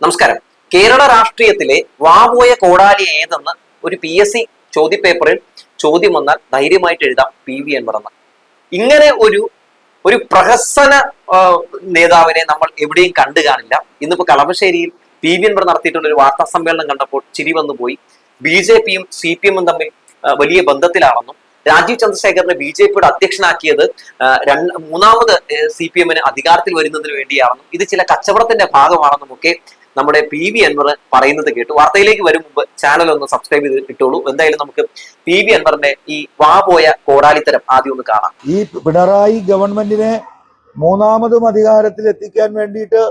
നമസ്കാരം. കേരള രാഷ്ട്രീയത്തിലെ വാപോയ കോടാലി ഏതെന്ന് ഒരു പി എസ് സി ചോദ്യപേപ്പറിൽ ചോദ്യം വന്നാൽ ധൈര്യമായിട്ട് എഴുതാം പി വി പറഞ്ഞ ഇങ്ങനെ ഒരു ഒരു പ്രഹസന നേതാവിനെ നമ്മൾ എവിടെയും കണ്ടു കാണില്ല. ഇന്നിപ്പോ കളമശ്ശേരിയിൽ പി വി എൻവർ നടത്തിയിട്ടുള്ള ഒരു വാർത്താ സമ്മേളനം കണ്ടപ്പോൾ ചിരി വന്നു പോയി. ബി ജെ പിയും സി പി എമ്മും തമ്മിൽ വലിയ ബന്ധത്തിലാണെന്നും രാജീവ് ചന്ദ്രശേഖരനെ ബി ജെ പിയുടെ അധ്യക്ഷനാക്കിയത് മൂന്നാമത് സി പി എമ്മിന് അധികാരത്തിൽ വരുന്നതിന് വേണ്ടിയാണെന്നും ഇത് ചില കച്ചവടത്തിന്റെ ഭാഗമാണെന്നും ഒക്കെ നമ്മുടെ പി വി അൻവർ പറയുന്നത് കേട്ടു. വാർത്തയിലേക്ക് വരും മുമ്പ് ചാനൽ ഒന്ന് സബ്സ്ക്രൈബ് ചെയ്ത് ഇട്ടോളൂ. എന്തായാലും നമുക്ക് പി വി അൻവറിന്റെ ഈ വാ പോയ കോടാലിത്തരം ആദ്യം ഒന്ന് കാണാം. ഈ പിണറായി ഗവൺമെന്റിനെ മൂന്നാമതും അധികാരത്തിൽ എത്തിക്കാൻ വേണ്ടിയിട്ട്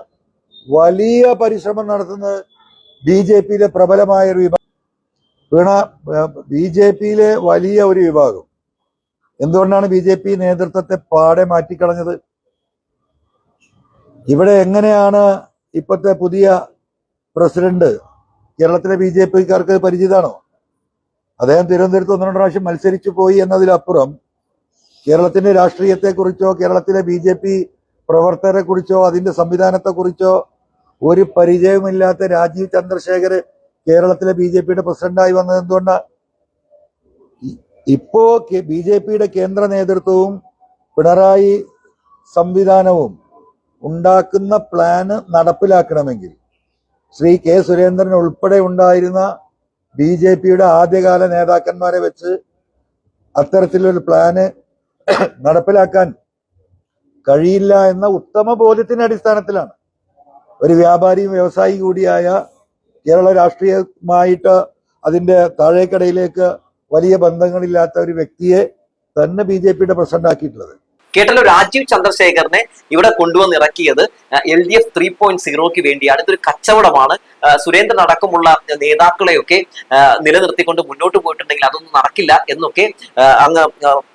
വലിയ പരിശ്രമം നടത്തുന്നത് ബി ജെ പിയിലെ പ്രബലമായ ഒരു വിഭാഗം. ബി ജെ പിയിലെ വലിയ ഒരു വിഭാഗം. എന്തുകൊണ്ടാണ് ബി ജെ പി നേതൃത്വത്തെ പാടെ മാറ്റിക്കളഞ്ഞത്? ഇവിടെ എങ്ങനെയാണ് ഇപ്പോഴത്തെ പുതിയ പ്രസിഡന്റ് കേരളത്തിലെ ബി ജെ പിക്കാർക്ക് പരിചിതമാണോ? അദ്ദേഹം തിരുവനന്തപുരത്ത് ഒന്ന് രണ്ട് പ്രാവശ്യം മത്സരിച്ചു പോയി എന്നതിലപ്പുറം കേരളത്തിന്റെ രാഷ്ട്രീയത്തെക്കുറിച്ചോ കേരളത്തിലെ ബി ജെ പി പ്രവർത്തകരെ കുറിച്ചോ അതിന്റെ സംവിധാനത്തെക്കുറിച്ചോ ഒരു പരിചയമില്ലാത്ത രാജീവ് ചന്ദ്രശേഖർ കേരളത്തിലെ ബി ജെ പിയുടെ പ്രസിഡന്റായി വന്നത് എന്തുകൊണ്ടാണ് ഇപ്പോ ബി ജെ പിയുടെ കേന്ദ്ര നേതൃത്വവും പിണറായി സംവിധാനവും ഉണ്ടാക്കുന്ന പ്ലാന് നടപ്പിലാക്കണമെങ്കിൽ ശ്രീ കെ സുരേന്ദ്രൻ ഉൾപ്പെടെ ഉണ്ടായിരുന്ന ബി ജെ പിയുടെ ആദ്യകാല നേതാക്കന്മാരെ വെച്ച് അത്തരത്തിലൊരു പ്ലാന് നടപ്പിലാക്കാൻ കഴിയില്ല എന്ന ഉത്തമ ബോധ്യത്തിന്റെ അടിസ്ഥാനത്തിലാണ്. ഒരു വ്യാപാരിയും വ്യവസായി കൂടിയായ കേരള രാഷ്ട്രീയമായിട്ട് അതിന്റെ താഴേക്കടയിലേക്ക് വലിയ ബന്ധങ്ങളില്ലാത്ത ഒരു വ്യക്തിയെ തന്നെ ബി ജെ പിയുടെ പ്രസിഡന്റ് ആക്കിയിട്ടുള്ളത് കേട്ടല്ലോ രാജീവ് ചന്ദ്രശേഖരനെ ഇവിടെ കൊണ്ടുവന്ന് ഇറക്കിയത് L D F three point സീറോക്ക് വേണ്ടിയാണ്. ഇതൊരു കച്ചവടമാണ്. സുരേന്ദ്രൻ അടക്കമുള്ള നേതാക്കളെയൊക്കെ നിലനിർത്തിക്കൊണ്ട് മുന്നോട്ട് പോയിട്ടുണ്ടെങ്കിൽ അതൊന്നും നടക്കില്ല എന്നൊക്കെ അങ്ങ്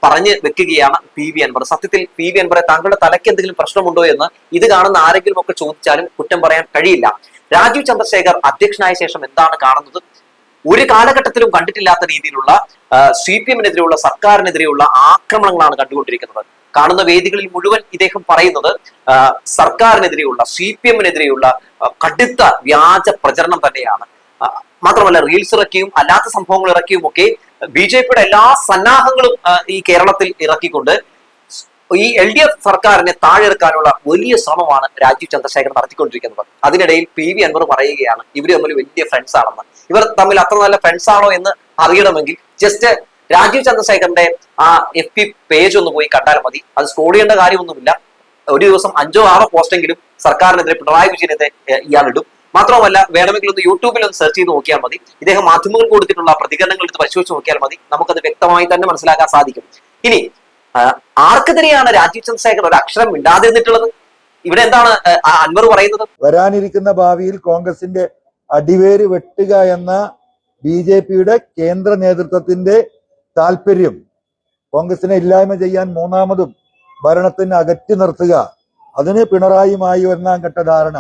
പറഞ്ഞു വെക്കുകയാണ് പി വി അൻവർ. സത്യത്തിൽ പി വി അൻവറെ താങ്കളുടെ തലയ്ക്ക് എന്തെങ്കിലും പ്രശ്നമുണ്ടോ എന്ന് ഇത് കാണുന്ന ആരെങ്കിലും ഒക്കെ ചോദിച്ചാലും കുറ്റം പറയാൻ കഴിയില്ല. രാജീവ് ചന്ദ്രശേഖർ അധ്യക്ഷനായ ശേഷം എന്താണ് കാണുന്നത്? ഒരു കാലഘട്ടത്തിലും കണ്ടിട്ടില്ലാത്ത രീതിയിലുള്ള സി പി എമ്മിനെതിരെയുള്ള സർക്കാരിനെതിരെയുള്ള ആക്രമണങ്ങളാണ് കണ്ടുകൊണ്ടിരിക്കുന്നത്. കാണുന്ന വേദികളിൽ മുഴുവൻ ഇദ്ദേഹം പറയുന്നത് സർക്കാരിനെതിരെയുള്ള സി പി എമ്മിനെതിരെയുള്ള കടുത്ത വ്യാജ പ്രചരണം തന്നെയാണ്. മാത്രമല്ല റീൽസ് ഇറക്കിയും അല്ലാത്ത സംഭവങ്ങൾ ഇറക്കിയും ഒക്കെ ബി ജെ പിയുടെ എല്ലാ സന്നാഹങ്ങളും ഈ കേരളത്തിൽ ഇറക്കിക്കൊണ്ട് ഈ എൽ ഡി എഫ് സർക്കാരിനെ താഴെടുക്കാനുള്ള വലിയ ശ്രമമാണ് രാജീവ് ചന്ദ്രശേഖരൻ നടത്തിക്കൊണ്ടിരിക്കുന്നത്. അതിനിടയിൽ പി വി അൻവർ പറയുകയാണ് ഇവർ തമ്മിൽ വലിയ ഫ്രണ്ട്സ് ആണെന്ന്. ഇവർ തമ്മിൽ അത്ര നല്ല ഫ്രണ്ട്സ് ആണോ എന്ന് അറിയണമെങ്കിൽ ജസ്റ്റ് രാജീവ് ചന്ദ്രശേഖറിന്റെ ആ എഫ് പി പേജ് ഒന്ന് പോയി കണ്ടാൽ മതി. അത് സ്ക്രോൾ ചെയ്യേണ്ട കാര്യമൊന്നുമില്ല. ഒരു ദിവസം അഞ്ചോ ആറോ പോസ്റ്റെങ്കിലും സർക്കാരിനെതിരെ പിണറായി വിജയനെതിരെ ഇയാൾ ഇടും മാത്രമല്ല വേണമെങ്കിൽ ഒന്ന് യൂട്യൂബിൽ ഒന്ന് സെർച്ച് ചെയ്ത് നോക്കിയാൽ മതി. ഇദ്ദേഹം മാധ്യമങ്ങൾ കൊടുത്തിട്ടുള്ള പ്രതികരണങ്ങൾ എടുത്ത് പരിശോധിച്ച് നോക്കിയാൽ മതി. നമുക്കത് വ്യക്തമായി തന്നെ മനസ്സിലാക്കാൻ സാധിക്കും. ഇനി ആർക്കെതിരെയാണ് രാജീവ് ചന്ദ്രശേഖർ ഒരു അക്ഷരം മിണ്ടാതിരുന്നിട്ടുള്ളത്? ഇവിടെ എന്താണ് അൻവർ പറയുന്നത്? വരാനിരിക്കുന്ന ഭാവിയിൽ കോൺഗ്രസിന്റെ അടിവേര് വെട്ടുക എന്ന ബി കേന്ദ്ര നേതൃത്വത്തിന്റെ താല്പര്യം കോൺഗ്രസിനെ ഇല്ലായ്മ ചെയ്യാൻ മൂന്നാമതും ഭരണത്തിന് അകറ്റി നിർത്തുക. അതിന് പിണറായിയുമായി ഒന്നാം ഘട്ട ധാരണ.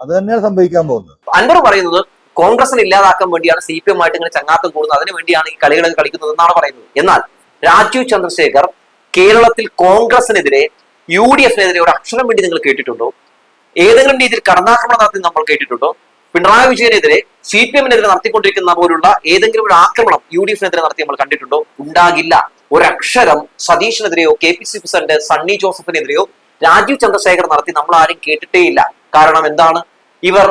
അത് തന്നെയാണ് സംഭവിക്കാൻ പോകുന്നത്. അൻവർ പറയുന്നത് കോൺഗ്രസിനെ ഇല്ലാതാക്കാൻ വേണ്ടിയാണ് സി പി എം ആയിട്ട് ഇങ്ങനെ ചങ്ങാത്തം കൂടുന്നത്. അതിനു വേണ്ടിയാണ് ഈ കളികളൊക്കെ കളിക്കുന്നത് എന്നാണ് പറയുന്നത്. എന്നാൽ രാജീവ് ചന്ദ്രശേഖർ കേരളത്തിൽ കോൺഗ്രസിനെതിരെ യു ഡി എഫിനെതിരെ ഒരു അക്ഷരം വേണ്ടി നിങ്ങൾ കേട്ടിട്ടുണ്ടോ? ഏതെങ്കിലും രീതിയിൽ കടന്നാക്രമണം നടത്തി നമ്മൾ കേട്ടിട്ടുണ്ടോ? പിണറായി വിജയനെതിരെ സി പി എമ്മിനെതിരെ നടത്തിക്കൊണ്ടിരിക്കുന്ന പോലുള്ള ഏതെങ്കിലും ഒരു ആക്രമണം യു ഡി എഫിനെതിരെ നടത്തി നമ്മൾ കണ്ടിട്ടുണ്ടോ? ഉണ്ടാകില്ല. ഒരക്ഷരം സതീഷിനെതിരെയോ K P C president Sunny ജോസഫിനെതിരെയോ Rajeev Chandrasekhar നടത്തി നമ്മൾ ആരും കേട്ടിട്ടേയില്ല. കാരണം എന്താണ്? ഇവർ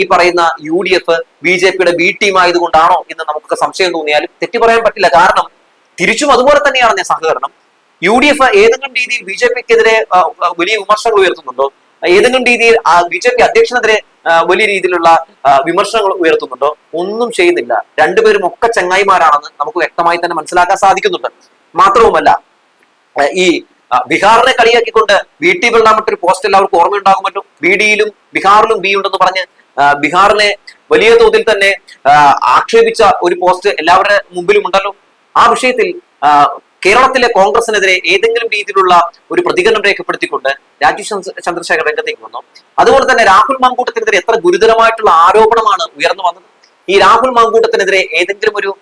ഈ പറയുന്ന U D F B J പിയുടെ ബി ടീം ആയതുകൊണ്ടാണോ എന്ന് നമുക്കൊക്കെ സംശയം തോന്നിയാലും തെറ്റി പറയാൻ പറ്റില്ല. കാരണം തിരിച്ചും അതുപോലെ തന്നെയാണ് ഞാൻ സഹകരണം. യു ഡി എഫ് ഏതെങ്കിലും രീതിയിൽ ബി ജെ പിക്കെതിരെ വലിയ വിമർശനങ്ങൾ ഉയർത്തുന്നുണ്ടോ? ഏതെങ്കിലും രീതിയിൽ ബി ജെ പി അധ്യക്ഷനെതിരെ വലിയ രീതിയിലുള്ള വിമർശനങ്ങൾ ഉയർത്തുന്നുണ്ടോ? ഒന്നും ചെയ്യുന്നില്ല. രണ്ടുപേരും ഒക്കെ ചങ്ങായിമാരാണെന്ന് നമുക്ക് വ്യക്തമായി തന്നെ മനസ്സിലാക്കാൻ സാധിക്കുന്നുണ്ട്. മാത്രവുമല്ല ഈ ബീഹാറിനെ കളിയാക്കിക്കൊണ്ട് ബി ടി ബിർണാമട്ട് ഒരു പോസ്റ്റ് എല്ലാവർക്കും ഓർമ്മയുണ്ടാകും മറ്റും. ബി ഡിയിലും ബീഹാറിലും ബി ഉണ്ടെന്ന് പറഞ്ഞ് ബീഹാറിനെ വലിയ തോതിൽ തന്നെ ആക്ഷേപിച്ച ഒരു പോസ്റ്റ് എല്ലാവരുടെ മുമ്പിലും ഉണ്ടല്ലോ. ആ വിഷയത്തിൽ കേരളത്തിലെ കോൺഗ്രസിനെതിരെ ഏതെങ്കിലും രീതിയിലുള്ള ഒരു പ്രതികരണം രേഖപ്പെടുത്തിക്കൊണ്ട് രാജീവ് ചന്ദ്ര- ചന്ദ്രശേഖർ രംഗത്തേക്ക് വന്നു. അതുപോലെ തന്നെ രാഹുൽ മാങ്കൂട്ടത്തിനെതിരെ എത്ര ഗുരുതരമായിട്ടുള്ള ആരോപണമാണ് ഉയർന്നു വന്നത്? ഈ രാഹുൽ മാങ്കൂട്ടത്തിനെതിരെ ഏതെങ്കിലും ഒരു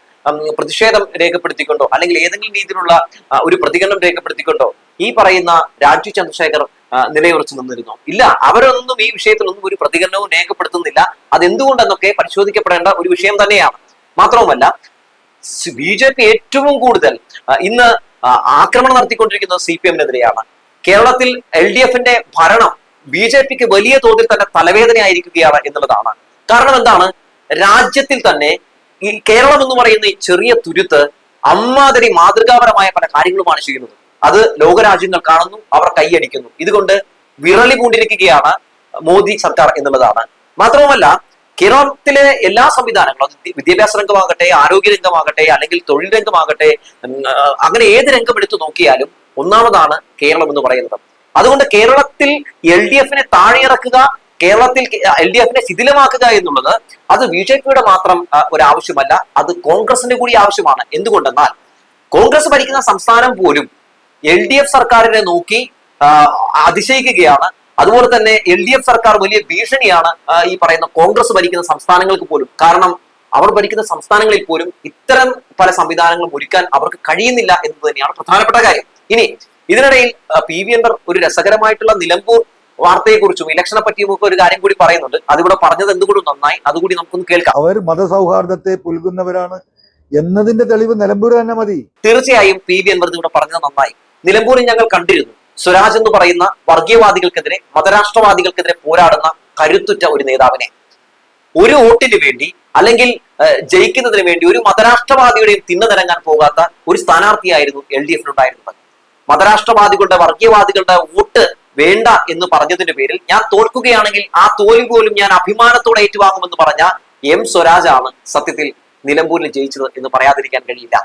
പ്രതിഷേധം രേഖപ്പെടുത്തിക്കൊണ്ടോ? അല്ലെങ്കിൽ ഏതെങ്കിലും രീതിയിലുള്ള ഒരു പ്രതികരണം രേഖപ്പെടുത്തിക്കൊണ്ടോ? ഈ പറയുന്ന രാജീവ് ചന്ദ്രശേഖർ നിലയുറച്ചു നിന്നിരുന്നു. ഇല്ല അവരൊന്നും ഈ വിഷയത്തിലൊന്നും ഒരു പ്രതികരണവും രേഖപ്പെടുത്തുന്നില്ല. അതെന്തുകൊണ്ടെന്നൊക്കെ പരിശോധിക്കപ്പെടേണ്ട ഒരു വിഷയം തന്നെയാണ്. മാത്രവുമല്ല ബി ജെ പി ഏറ്റവും കൂടുതൽ ഇന്ന് ആക്രമണം നടത്തിക്കൊണ്ടിരിക്കുന്നത് സി പി എമ്മിനെതിരെയാണ്. കേരളത്തിൽ എൽ ഡി എഫിന്റെ ഭരണം ബി ജെ പിക്ക് വലിയ തോതിൽ തന്നെ തലവേദനയായിരിക്കുകയാണ് എന്നുള്ളതാണ്. കാരണം എന്താണ്? രാജ്യത്തിൽ തന്നെ ഈ കേരളം എന്ന് പറയുന്ന ഈ ചെറിയ തുരുത്ത് അമ്മാതിരി മാതൃകാപരമായ പല കാര്യങ്ങളുമാണ് ചെയ്യുന്നത്. അത് ലോകരാജ്യങ്ങൾ കാണുന്നു അവർ കൈയടിക്കുന്നു. ഇതുകൊണ്ട് വിറളി പൂണ്ടിരിക്കുകയാണ് മോദി സർക്കാർ എന്നുള്ളതാണ്. മാത്രവുമല്ല കേരളത്തിലെ എല്ലാ സംവിധാനങ്ങളും അത് വിദ്യാഭ്യാസ രംഗമാകട്ടെ ആരോഗ്യ രംഗമാകട്ടെ അല്ലെങ്കിൽ തൊഴിൽ രംഗമാകട്ടെ അങ്ങനെ ഏത് രംഗം എടുത്തു നോക്കിയാലും ഒന്നാമതാണ് കേരളം എന്ന് പറയുന്നത്. അതുകൊണ്ട് കേരളത്തിൽ എൽ ഡി എഫിനെ താഴെയിറക്കുക കേരളത്തിൽ എൽ ഡി എഫിനെ ശിഥിലമാക്കുക എന്നുള്ളത് അത് ബി ജെ പിയുടെ മാത്രം ഒരു ആവശ്യമല്ല അത് കോൺഗ്രസിന്റെ കൂടി ആവശ്യമാണ്. എന്തുകൊണ്ടെന്നാൽ കോൺഗ്രസ് ഭരിക്കുന്ന സംസ്ഥാനം പോലും എൽ ഡി എഫ് സർക്കാരിനെ നോക്കി അതിശയിക്കുകയാണ്. അതുപോലെ തന്നെ എൽ ഡി എഫ് സർക്കാർ വലിയ ഭീഷണിയാണ് ഈ പറയുന്ന കോൺഗ്രസ് ഭരിക്കുന്ന സംസ്ഥാനങ്ങൾക്ക് പോലും. കാരണം അവർ ഭരിക്കുന്ന സംസ്ഥാനങ്ങളിൽ പോലും ഇത്തരം പല സംവിധാനങ്ങളും ഒരുക്കാൻ അവർക്ക് കഴിയുന്നില്ല എന്നത് തന്നെയാണ് പ്രധാനപ്പെട്ട കാര്യം. ഇനി ഇതിനിടയിൽ പി വി എൻഡർ ഒരു രസകരമായിട്ടുള്ള നിലമ്പൂർ വാർത്തയെക്കുറിച്ചും ഇലക്ഷനെ പറ്റിയും ഒക്കെ ഒരു കാര്യം കൂടി പറയുന്നുണ്ട്. അതിവിടെ പറഞ്ഞത് എന്തുകൊണ്ട് നന്നായി അതുകൂടി നമുക്കൊന്ന് കേൾക്കാം. അവർ മതസൗഹാർദ്ദത്തെ പുൽകുന്നവരാണ് എന്നതിന്റെ തെളിവ് നിലമ്പൂർ തന്നെ മതി. തീർച്ചയായും പി വി എൻഡർ ഇവിടെ പറഞ്ഞത് നന്നായി. നിലമ്പൂരിൽ ഞങ്ങൾ കണ്ടിരുന്നു. സ്വരാജ് എന്ന് പറയുന്ന വർഗീയവാദികൾക്കെതിരെ മതരാഷ്ട്രവാദികൾക്കെതിരെ പോരാടുന്ന കരുത്തുറ്റ ഒരു നേതാവിനെ. ഒരു വോട്ടിന് വേണ്ടി അല്ലെങ്കിൽ ജയിക്കുന്നതിന് വേണ്ടി ഒരു മതരാഷ്ട്രവാദിയുടെയും തിന്നതിറങ്ങാൻ പോകാത്ത ഒരു സ്ഥാനാർത്ഥിയായിരുന്നു എൽ ഡി എഫിനുണ്ടായിരുന്നത് മതരാഷ്ട്രവാദികളുടെ വർഗീയവാദികളുടെ വോട്ട് വേണ്ട എന്ന് പറഞ്ഞതിന്റെ പേരിൽ ഞാൻ തോൽക്കുകയാണെങ്കിൽ ആ തോൽവി പോലും ഞാൻ അഭിമാനത്തോടെ ഏറ്റുവാങ്ങുമെന്ന് പറഞ്ഞ എം സ്വരാജ് ആണ് സത്യത്തിൽ നിലമ്പൂരിൽ ജയിച്ചത് എന്ന് പറയാതിരിക്കാൻ കഴിയില്ല.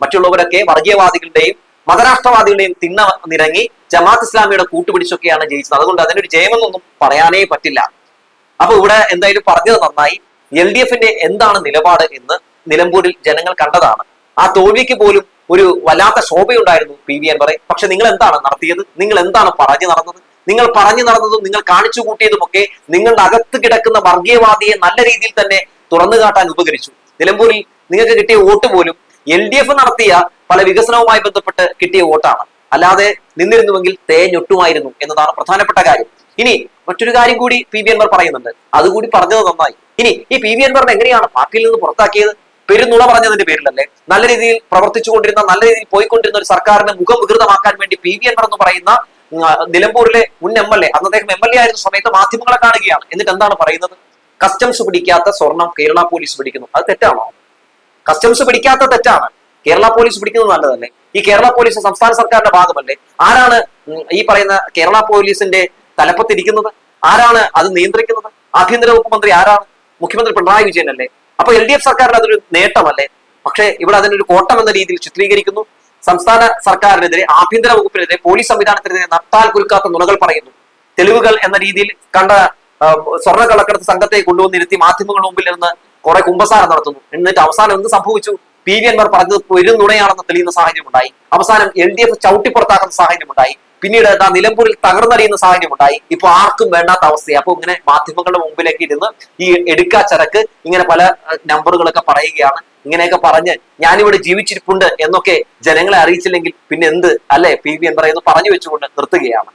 മറ്റുള്ളവരൊക്കെ വർഗീയവാദികളുടെയും മതരാഷ്ട്രവാദികളുടെയും തിന്ന നിരങ്ങി ജമാഅത്ത് ഇസ്ലാമിയുടെ കൂട്ടുപിടിച്ചൊക്കെയാണ് ജയിച്ചത്. അതുകൊണ്ട് അതിനൊരു ജയമെന്നൊന്നും പറയാനേ പറ്റില്ല. അപ്പൊ ഇവിടെ എന്തായാലും പറഞ്ഞത് നന്നായി. എൽ ഡി എഫിന്റെ എന്താണ് നിലപാട് എന്ന് നിലമ്പൂരിൽ ജനങ്ങൾ കണ്ടതാണ്. ആ തോൽവിക്ക് പോലും ഒരു വല്ലാത്ത ശോഭയുണ്ടായിരുന്നു പി വി അൻവറെ. പക്ഷെ നിങ്ങൾ എന്താണ് നടത്തിയത്? നിങ്ങൾ എന്താണ് പറഞ്ഞു നടന്നത്? നിങ്ങൾ പറഞ്ഞു നടന്നതും നിങ്ങൾ കാണിച്ചു കൂട്ടിയതുമൊക്കെ നിങ്ങളുടെ അകത്ത് കിടക്കുന്ന വർഗീയവാദിയെ നല്ല രീതിയിൽ തന്നെ തുറന്നു കാട്ടാൻ ഉപകരിച്ചു. നിലമ്പൂരിൽ നിങ്ങൾക്ക് കിട്ടിയ വോട്ട് പോലും എൽ ഡി എഫ് നടത്തിയ പല വികസനവുമായി ബന്ധപ്പെട്ട് കിട്ടിയ വോട്ടാണ്. അല്ലാതെ നിന്നിരുന്നുവെങ്കിൽ തേഞ്ഞൊട്ടുമായിരുന്നു എന്നതാണ് പ്രധാനപ്പെട്ട കാര്യം. ഇനി മറ്റൊരു കാര്യം കൂടി പി വി അൻവർ പറയുന്നുണ്ട്. അതുകൂടി പറഞ്ഞത് നന്നായി. ഇനി ഈ പി വി അൻവറിനെ എങ്ങനെയാണ് പാർട്ടിയിൽ നിന്ന് പുറത്താക്കിയത്? പെരുന്നുള പറഞ്ഞതിന്റെ പേരിലല്ലേ? നല്ല രീതിയിൽ പ്രവർത്തിച്ചുകൊണ്ടിരുന്ന നല്ല രീതിയിൽ പോയിക്കൊണ്ടിരുന്ന ഒരു സർക്കാരിനെ മുഖം വികൃതമാക്കാൻ വേണ്ടി പി വി അൻവർ എന്ന് പറയുന്ന നിലമ്പൂരിലെ മുൻ എം എൽ എ അന്ന് അദ്ദേഹം എം എൽ എ ആയിരുന്ന സമയത്ത് മാധ്യമങ്ങളെ കാണുകയാണ്. എന്നിട്ട് എന്താണ് പറയുന്നത്? കസ്റ്റംസ് പിടിക്കാത്ത സ്വർണം കേരള പോലീസ് പിടിക്കുന്നു. അത് തെറ്റാണോ? കസ്റ്റംസ് പിടിക്കാത്ത തെറ്റാണ്. കേരള പോലീസ് പിടിക്കുന്നത് നല്ലതല്ലേ? ഈ കേരള പോലീസ് സംസ്ഥാന സർക്കാരിന്റെ ഭാഗമല്ലേ? ആരാണ് ഈ പറയുന്ന കേരള പോലീസിന്റെ തലപ്പത്തിരിക്കുന്നത്? ആരാണ് അത് നിയന്ത്രിക്കുന്നത്? ആഭ്യന്തര വകുപ്പ് മന്ത്രി ആരാണ്? മുഖ്യമന്ത്രി പിണറായി വിജയൻ അല്ലേ അപ്പൊ എൽ ഡി എഫ് സർക്കാരിന് അതൊരു നേട്ടമല്ലേ? പക്ഷേ ഇവിടെ അതിനൊരു കോട്ടം എന്ന രീതിയിൽ ചിത്രീകരിക്കുന്നു. സംസ്ഥാന സർക്കാരിനെതിരെ ആഭ്യന്തര വകുപ്പിനെതിരെ പോലീസ് സംവിധാനത്തിനെതിരെ നട്ടാൽ കുലുക്കാത്ത നുണകൾ പറയുന്നു. തെളിവുകൾ എന്ന രീതിയിൽ കണ്ട സ്വർണ കള്ളക്കടത്ത് സംഘത്തെ കൊണ്ടുവന്നിരുത്തി മാധ്യമങ്ങളുടെ മുമ്പിൽ നിന്ന് കുറെ കുമ്പസാരം നടത്തുന്നു. എന്നിട്ട് അവസാനം എന്ത് സംഭവിച്ചു? പി വി അൻവർ പറഞ്ഞത് ഒരു നുണയാണെന്ന് തെളിയുന്ന സാഹചര്യം ഉണ്ടായി അവസാനം എൽ ഡി എഫ് ചവിട്ടിപ്പുറത്താക്കുന്ന സാഹചര്യം ഉണ്ടായി പിന്നീട് എന്താ നിലമ്പൂരിൽ തകർന്നറിയുന്ന സാഹചര്യം ഉണ്ടായി ഇപ്പൊ ആർക്കും വേണ്ടാത്ത അവസ്ഥയാണ് അപ്പൊ ഇങ്ങനെ മാധ്യമങ്ങളുടെ മുമ്പിലേക്ക് ഇരുന്ന് ഈ എടുക്കാ ചരക്ക് ഇങ്ങനെ പല നമ്പറുകളൊക്കെ പറയുകയാണ്. ഇങ്ങനെയൊക്കെ പറഞ്ഞ് ഞാനിവിടെ ജീവിച്ചിരിപ്പുണ്ട് എന്നൊക്കെ ജനങ്ങളെ അറിയിച്ചില്ലെങ്കിൽ പിന്നെ എന്ത്? അല്ലെ? പി വി എൻ പറയുന്നു പറഞ്ഞു വെച്ചുകൊണ്ട് നിർത്തുകയാണ്.